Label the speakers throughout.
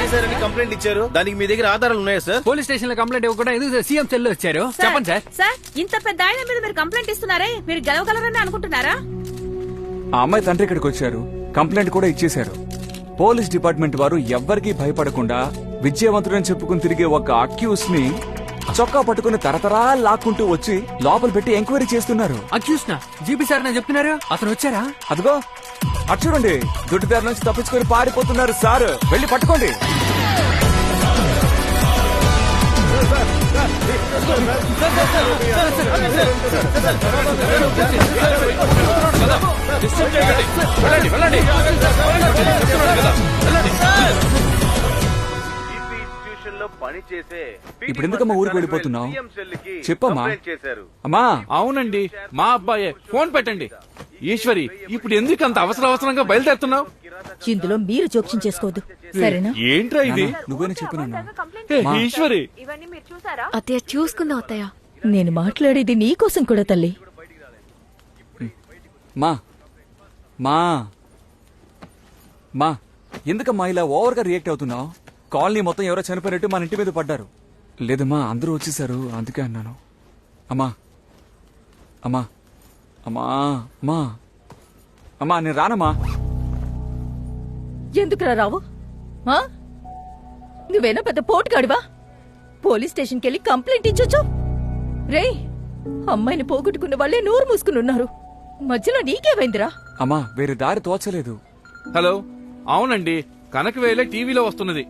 Speaker 1: చేశారని కంప్లైంట్ ఇచ్చారు. దానికి మీ దగ్గర ఆధారాలు ఉన్నాయా సార్?
Speaker 2: పోలీస్ స్టేషన్లో కంప్లైంట్ ఇవ్వకుండా ఎందుకు సీఎం సెల్ వచ్చారు. చెప్పండి సార్.
Speaker 3: సార్ ఇంత పెద్ద ఆయన మీద మీరు కంప్లైంట్ ఇస్తున్నారే? మీరు గెలవగలరని అనుకుంటున్నారా?
Speaker 4: ఆ అమ్మాయి తండ్రి ఇక్కడికి వచ్చారు. కంప్లైంట్ కూడా ఇచ్చేశారు. పోలీస్ డిపార్ట్మెంట్ వారు ఎవ్వరికీ భయపడకుండా విజయవంతుడని చెప్పుకుని తిరిగే ఒక అక్యూస్ని చొక్కా పట్టుకుని తరతరా లాక్కుంటూ వచ్చి లోపల పెట్టి ఎంక్వైరీ చేస్తున్నారు.
Speaker 2: అక్యూస్ నా జీపీ సార్ నా చెప్తున్నారు. అతను వచ్చారా?
Speaker 4: అదిగో అటు చూడండి దుడ్డుదారి నుంచి తప్పించుకొని పారిపోతున్నారు సార్. వెళ్ళి పట్టుకోండి.
Speaker 1: జీపీ
Speaker 4: ఇప్పుడు ఎందుకమ్మా ఊరికి వెళ్ళిపోతున్నావు? చెప్పమ్మా. అమ్మా.
Speaker 5: అవునండి. మా అబ్బాయే. ఫోన్ పెట్టండి. ఈశ్వరి ఇప్పుడు ఎందుకు అంత అవసర అవసరంగా బయలుదేరుతున్నావు?
Speaker 6: ఇందులో మీరు జోక్యం చేసుకోవద్దు. సరేనా?
Speaker 5: ఏంట్రా ఇది?
Speaker 4: నువ్వేనా చెప్పినా
Speaker 5: ఈశ్వరి.
Speaker 3: ఇవన్నీ మీరు చూసారా?
Speaker 7: అత్తయ్య చూసుకుందాం అత్తయ్య.
Speaker 6: నేను మాట్లాడేది నీకోసం కూడా తల్లి.
Speaker 4: మా. మా. మా. ఎందుకమ్మా ఇలా ఓవర్గా రియాక్ట్ అవుతున్నావు? కాలనీ మొత్తం ఎవరో చనిపోయినట్టు మన ఇంటి మీద పడ్డారు. లేదమ్మా అందరూ వచ్చేసారు అందుకే అన్నాను. అమ్మా అమ్మా అమ్మా అమ్మా అమ్మా నేను రానమ్మా.
Speaker 6: ఎందుకురా రావు? ఆ? నువ్వేనా పెద్ద పోటుగాడివా? పోలీస్ స్టేషన్కి వెళ్ళి కంప్లైంట్ ఇచ్చొచ్చు. రేయ్ అమ్మాయిని పోగొట్టుకున్న వాళ్ళే నోరు మూసుకుని ఉన్నారు. మధ్యలో నీకేమైందిరా?
Speaker 4: అమ్మా వేరే దారి తోచలేదు.
Speaker 5: హలో అవునండి. కనకవేలే టీవీలో వస్తున్నది.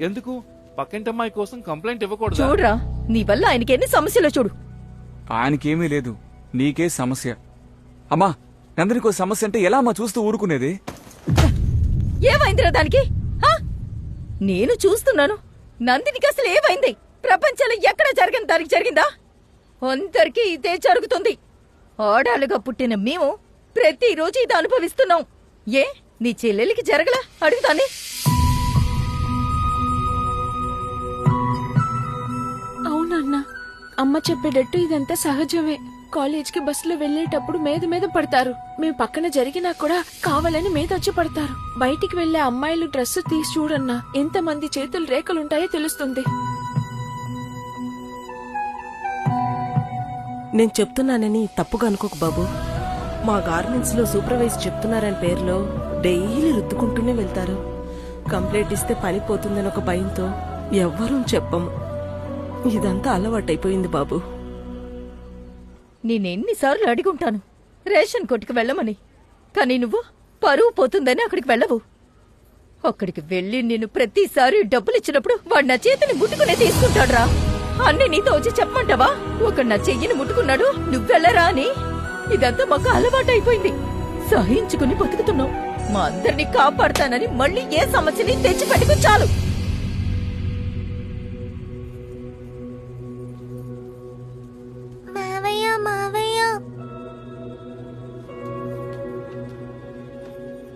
Speaker 5: ఎందుకు? పక్కింటమ్మాయి కోసం కంప్లైంట్ ఇవ్వకూడదు?
Speaker 6: చూడరా నీ వల్ల ఆయనకి ఎన్ని సమస్యలో చూడు.
Speaker 4: ఆయనకేమీ లేదు. నీకే సమస్య. అమ్మా నందరికో సమస్య అంటే ఎలా అమ్మా చూస్తూ ఊరుకునేది?
Speaker 6: ఏమైందిరా దానికి? హా? నేను చూస్తున్నాను. నందినికి అసలు ఏమైంది? ప్రపంచంలో ఎక్కడ జరగని దానికి జరిగిందా? అందరికీ ఇదే జరుగుతుంది. ఆడాలుగా పుట్టిన మేము ప్రతిరోజు ఇది అనుభవిస్తున్నాం. ఏ నీ చెల్లెలికి జరగలా? అడుగుతానే.
Speaker 7: అమ్మ చెప్పేటట్టు ఇదంతా సహజమే. కాలేజ్కి బస్సులో వెళ్ళేటప్పుడు మీద మీద పడతారు. మేము పక్కన జరిగినా కూడా కావాలని మీద వచ్చి పడతారు. బయటికి వెళ్ళే అమ్మాయిలు డ్రెస్ తీసి చూడన్నా ఎంత మంది చేతులు రేఖలుంటాయో తెలుస్తుంది.
Speaker 8: నేను చెప్తున్నానని తప్పుగా అనుకోకు బాబు. మా గార్మెంట్స్లో సూపర్వైజ్ చెప్తున్నారని పేరులో డైలీ రుద్దుకుంటూనే వెళ్తారు. కంప్లైంట్ ఇస్తే పని పోతుందని ఒక భయంతో ఎవ్వరూ చెప్పము. ఇదంతా అలవాటైపోయింది బాబు.
Speaker 6: నేనెన్నిసార్లు అడిగుంటాను రేషన్ కొట్టుకు వెళ్ళమని. కానీ నువ్వు పరువు పోతుందని అక్కడికి వెళ్ళవు. అక్కడికి వెళ్ళి నేను ప్రతిసారి డబ్బులు ఇచ్చినప్పుడు వాడు నా చేతిని ముట్టుకునే తీసుకుంటాడురా. అన్ని నీతో వచ్చి చెప్పమంటావా? ఒక నా చెయ్యిని ముట్టుకున్నాడు నువ్వెళ్ళరా అని. ఇదంతా మాకు అలవాటైపోయింది. సహించుకుని బతుకుతున్నావు మా అందరినీ కాపాడతానని మళ్ళీ ఏ సమస్యని తెచ్చి పెట్టుకు చాలు.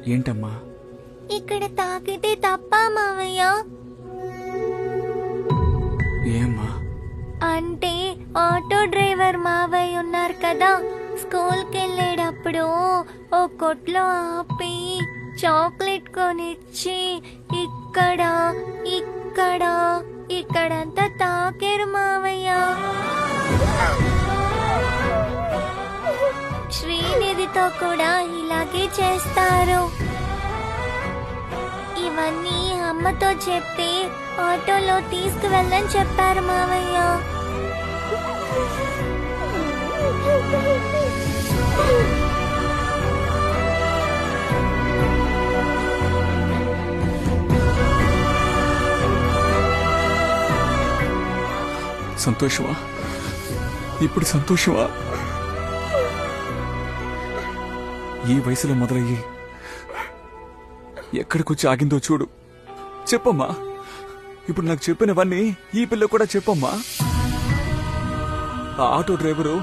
Speaker 4: ఏంటమ్మా?
Speaker 9: ఇక్కడ తాకితే తప్ప మావయ్య?
Speaker 4: ఏమ్మా?
Speaker 9: అంటే ఆటో డ్రైవర్ మావయ్య ఉన్నారు కదా స్కూల్కి వెళ్ళేటప్పుడు ఓ కొట్లో ఆపి చాక్లెట్ కొనిచ్చి ఇక్కడ ఇక్కడ ఇక్కడంతా తాకేరు మావయ్య. శ్రీనిధితో కూడా ఇలాగే చేస్తారు. ఇవన్నీ అమ్మతో చెప్పి ఆటోలో తీసుకువెళ్ళని చెప్పారు మావయ్య.
Speaker 4: సంతోషమా? ఇప్పుడు సంతోషమా? ఈ వయసులో మొదలయ్యి ఎక్కడికొచ్చి ఆగిందో చూడు. చెప్పమ్మా. ఇప్పుడు నాకు చెప్పినవన్నీ ఈ పిల్ల కూడా చెప్పమ్మా. ఆ ఆటో డ్రైవరు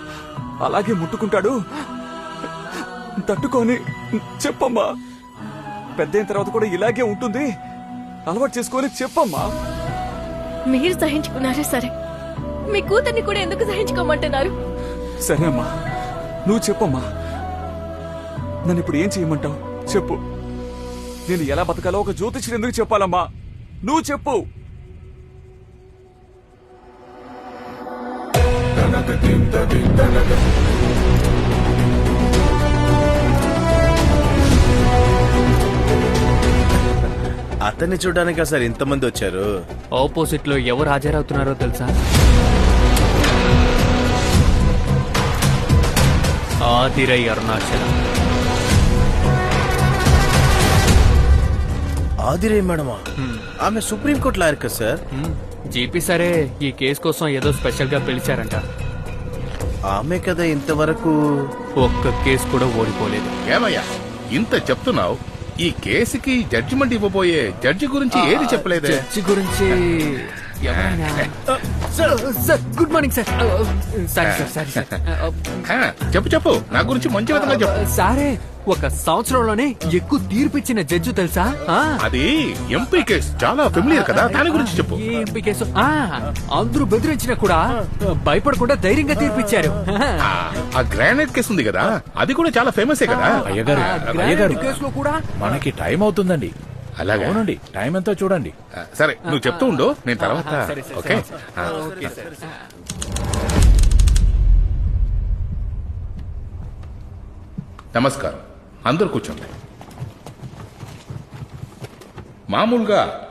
Speaker 4: అలాగే ముట్టుకుంటాడు. తట్టుకొని చెప్పమ్మా. పెద్దయిన తర్వాత కూడా ఇలాగే ఉంటుంది. అలవాటు చేసుకొని చెప్పమ్మా.
Speaker 7: మీరు సహించుకున్నారే సరే. మీ కూతుర్ని కూడా ఎందుకు సహించుకోమంటున్నారు?
Speaker 4: సరే అమ్మా. నువ్వు చెప్పమ్మా. నన్ను ఇప్పుడు ఏం చేయమంటావు? చెప్పు. నేను ఎలా బతకాలో ఒక జ్యోతిష్యుడు ఎందుకు చెప్పాలమ్మా? నువ్వు చెప్పు.
Speaker 1: అతన్ని చూడడానికి సార్ ఇంతమంది వచ్చారు?
Speaker 2: ఆపోజిట్లో ఎవరు హాజరవుతున్నారో తెలుసా? ఆదిరై అరుణాచలం.
Speaker 1: ఆదిరే మేడమా? ఆమె సుప్రీంకోర్టు లాయర్ కదా సార్?
Speaker 2: జీపీ సరే ఈ కేసు కోసం ఏదో స్పెషల్గా పిలిచారంట.
Speaker 1: ఆమె కదా ఇంతవరకు
Speaker 2: ఒక్క కేసు కూడా ఓడిపోలేదు.
Speaker 10: ఏమయ్యా ఇంత చెప్తున్నావు? ఈ కేసుకి జడ్జిమెంట్ ఇవ్వబోయే జడ్జి గురించి ఏది చెప్పలేదే?
Speaker 2: జడ్జి గురించి good morning sir sorry sir. Sorry sir
Speaker 10: చెప్పు చెప్పు. నా గురించి మంచి విధంగా చెప్పు.
Speaker 2: సారే ఒక సంవత్సరంలోనే ఎక్కువ తీర్పిచ్చిన జడ్జి తెలుసా? ఆ,
Speaker 10: అది ఎంపీ కేసు. చాలా ఫెమిలియర్ కదా. దాని గురించి చెప్పు.
Speaker 2: ఏ ఎంపీ కేసు. ఆ, అందరూ బెదిరించినా కూడా భయపడకుండా ధైర్యంగా తీర్పిచ్చారు
Speaker 10: ఆ, ఆ గ్రానైట్ కేసు ఉంది కదా. అది కూడా చాలా ఫేమసే కదా.
Speaker 2: అయ్యగారు అయ్యగారు కేసులో కూడా
Speaker 11: మనకి టైం అవుతుందండి.
Speaker 10: అలాగే?
Speaker 11: అవునండి టైం ఎంతో చూడండి.
Speaker 10: సరే నువ్వు చెప్తూ ఉండు. నేను తర్వాత
Speaker 2: సరే, సరే,
Speaker 10: ఓకే?
Speaker 2: సరే.
Speaker 10: ఆ,
Speaker 2: ఓకే సార్.
Speaker 10: నమస్కారం. అందరు కూర్చోండి. మామూలుగా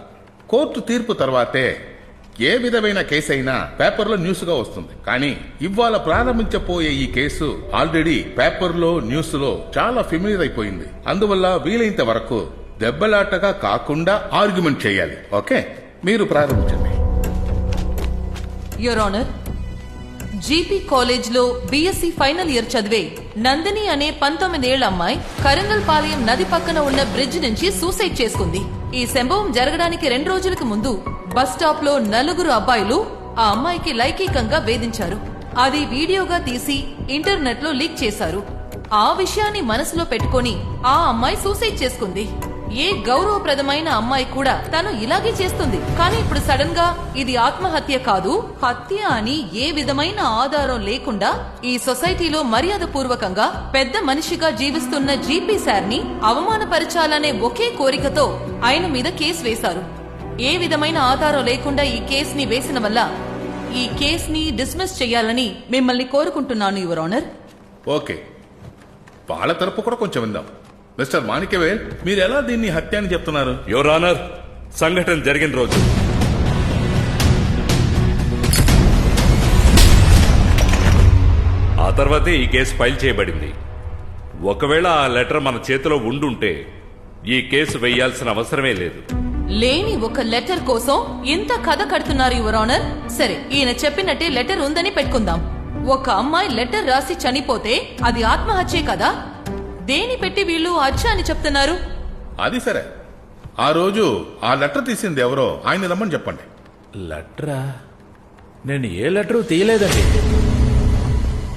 Speaker 10: కోర్టు తీర్పు తర్వాతే ఏ విధమైన కేసు అయినా పేపర్లో న్యూస్గా వస్తుంది. కానీ ఇవాళ ప్రారంభించబోయే ఈ కేసు ఆల్రెడీ పేపర్లో న్యూస్లో చాలా ఫెమిలియర్ అయిపోయింది. అందువల్ల వీలైనంత వరకు దెబ్బలాటగా కాకుండా ఆర్గ్యుమెంట్ చేయాలి. ఓకే? మీరు ప్రారంభించండి.
Speaker 12: యువర్ ఆనర్ జీపీ కాలేజ్లో బీఎస్సీ ఫైనల్ ఇయర్ చదివే నందిని అనే పంతొమ్మిదేళ్ళ అమ్మాయి కరంగల్ పాలయం నది పక్కన ఉన్న బ్రిడ్జ్ నుంచి సూసైడ్ చేసుకుంది. ఈ సంభవం జరగడానికి రెండు రోజులకు ముందు బస్ స్టాప్లో నలుగురు అబ్బాయిలు ఆ అమ్మాయికి లైంగికంగా వేధించారు. అది వీడియోగా తీసి ఇంటర్నెట్లో లీక్ చేశారు. ఆ విషయాన్ని మనసులో పెట్టుకొని ఆ అమ్మాయి సూసైడ్ చేసుకుంది. ఏ గౌరవప్రదమైన అమ్మాయి కూడా తను ఇలాగే చేస్తుంది. కానీ ఇప్పుడు సడన్గా ఇది ఆత్మహత్య కాదు. హత్య అని ఏ విధమైన ఆధారం లేకుండా ఈ సొసైటీలో మర్యాద పూర్వకంగా పెద్ద మనిషిగా జీవిస్తున్న జీపీ సార్ని అవమానపరచాలనే ఒకే కోరికతో ఆయన మీద కేసు వేశారు. ఏ విధమైన ఆధారం లేకుండా ఈ కేసుని వేసిన వల్ల ఈ కేసుని డిస్మిస్ చేయాలని మిమ్మల్ని కోరుకుంటున్నాను యువర్ ఆనర్.
Speaker 10: ఓకే. వాళ్ళ తరపు కూడా కొంచెం విందాం. మిస్టర్ మాణిక్యవేల్ మీరు ఎలా దీన్ని హత్య అని చెప్తున్నారు?
Speaker 11: యువర్ ఆనర్ సంఘటన జరిగిన రోజు. ఆ తర్వాతే ఈ కేసు ఫైల్ చేయబడింది. ఒకవేళ ఆ లెటర్ మన చేతిలో ఉండుంటే ఈ కేసు వేయాల్సిన అవసరమే లేదు.
Speaker 12: లేని ఒక లెటర్ కోసం ఇంత కథ కడుతున్నారు యువర్ ఆనర్? సరే ఈయన చెప్పినట్టే లెటర్ ఉందని పెట్టుకుందాం. ఒక అమ్మాయి లెటర్ రాసి చనిపోతే అది ఆత్మహత్యే కదా? దేని పెట్టి వీళ్ళు హత్య అని చెప్తున్నారు?
Speaker 10: అది సరే. ఆ రోజు ఆ లెటర్ తీసింది ఎవరో ఆయన రమ్మని చెప్పండి.
Speaker 11: లెటరా? నేను ఏ లెటరు తీయలేదండి.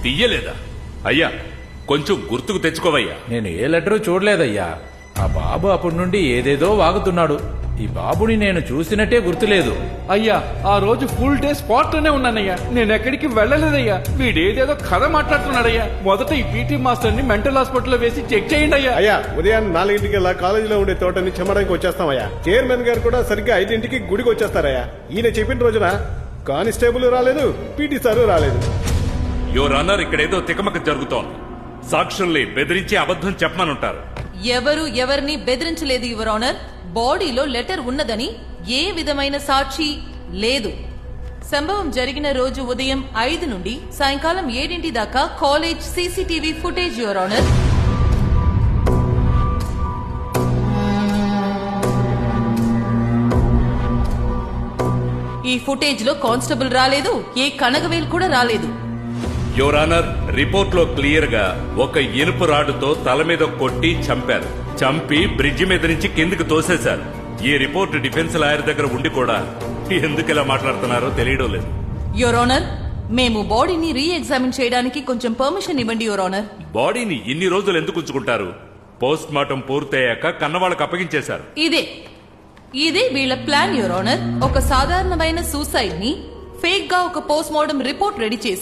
Speaker 5: తీయలేదా? అయ్యా కొంచెం గుర్తుకు తెచ్చుకోవయ్యా.
Speaker 11: నేను ఏ లెటరు చూడలేదయ్యా. ఆ బాబు అప్పటి నుండి ఏదేదో వాగుతున్నాడు. ఈ బాబుని నేను చూసినట్టే గుర్తులేదు.
Speaker 5: అయ్యా ఆ రోజు ఫుల్ డే స్పాట్లోనే ఉన్నానయ్యా. నేను ఎక్కడికి వెళ్ళలేదయ్యా. వీడేదేదో కథ మాట్లాడుతున్నాడయ్యా. మొదట ఈ పీటీ మాస్టర్ని మెంటల్ హాస్పిటల్లో వేసి చెక్ చేయండి అయ్యా
Speaker 13: అయ్యా ఉదయం నాలుగింటికి ఇలా కాలేజీలో ఉండే తోటని చెమ్మడానికి వచ్చేస్తామయ్యా. చైర్మన్ గారు కూడా సరిగ్గా ఐదింటికి గుడికి వచ్చేస్తారయ్యా. ఈయన చెప్పిన రోజున కానిస్టేబుల్ రాలేదు పీటీ సారు రాలేదు.
Speaker 11: యువర్ ఆనర్ ఇక్కడేదో తికమక జరుగుతోంది. సాక్షుల్ని బెదిరించి అబద్ధం చెప్పమనుంటారు
Speaker 12: ఎవరు ఎవరిని బెదిరించలేదు యువర్ ఆనర్ బాడీలో లెటర్ ఉన్నదని ఏ విధమైన సాక్షి లేదు. సంభవం జరిగిన రోజు ఉదయం ఐదు నుండి సాయంకాలం ఏడింటి దాకా college CCTV footage your honour. ఈ ఫుటేజ్లో కానిస్టేబుల్ రాలేదు ఏ కనగవేల్ కూడా రాలేదు.
Speaker 11: యువర్ ఆనర్ రిపోర్ట్లో క్లియర్గా ఒక ఇనుపు రాడుతో తల మీద కొట్టి చంపారు. చంపి బ్రిడ్జి మీద నుంచి కిందికి తోసేశారు. ఈ రిపోర్ట్ డిఫెన్స్ లాయర్ దగ్గర ఉండి కూడా ఎందుకు ఇలా మాట్లాడుతున్నారో తెలియడం లేదు.
Speaker 12: యువర్ ఆనర్ మేము బాడీని రీ ఎగ్జామిన్ చేయడానికి కొంచెం పర్మిషన్ ఇవ్వండి యువర్ ఆనర్
Speaker 11: బాడీని ఇన్ని రోజులు ఎందుకు ఉంచుకుంటారు? పోస్ట్ మార్టం పూర్తయ్యాక కన్నవాళ్ళకి అప్పగించేశారు.
Speaker 12: ఇదే ఇదే వీళ్ళ ప్లాన్ యువర్ ఆనర్ ఒక సాధారణమైన సూసైడ్ని ఫేక్గా ఒక పోస్ట్ మార్టం రిపోర్ట్ రెడీ చేసి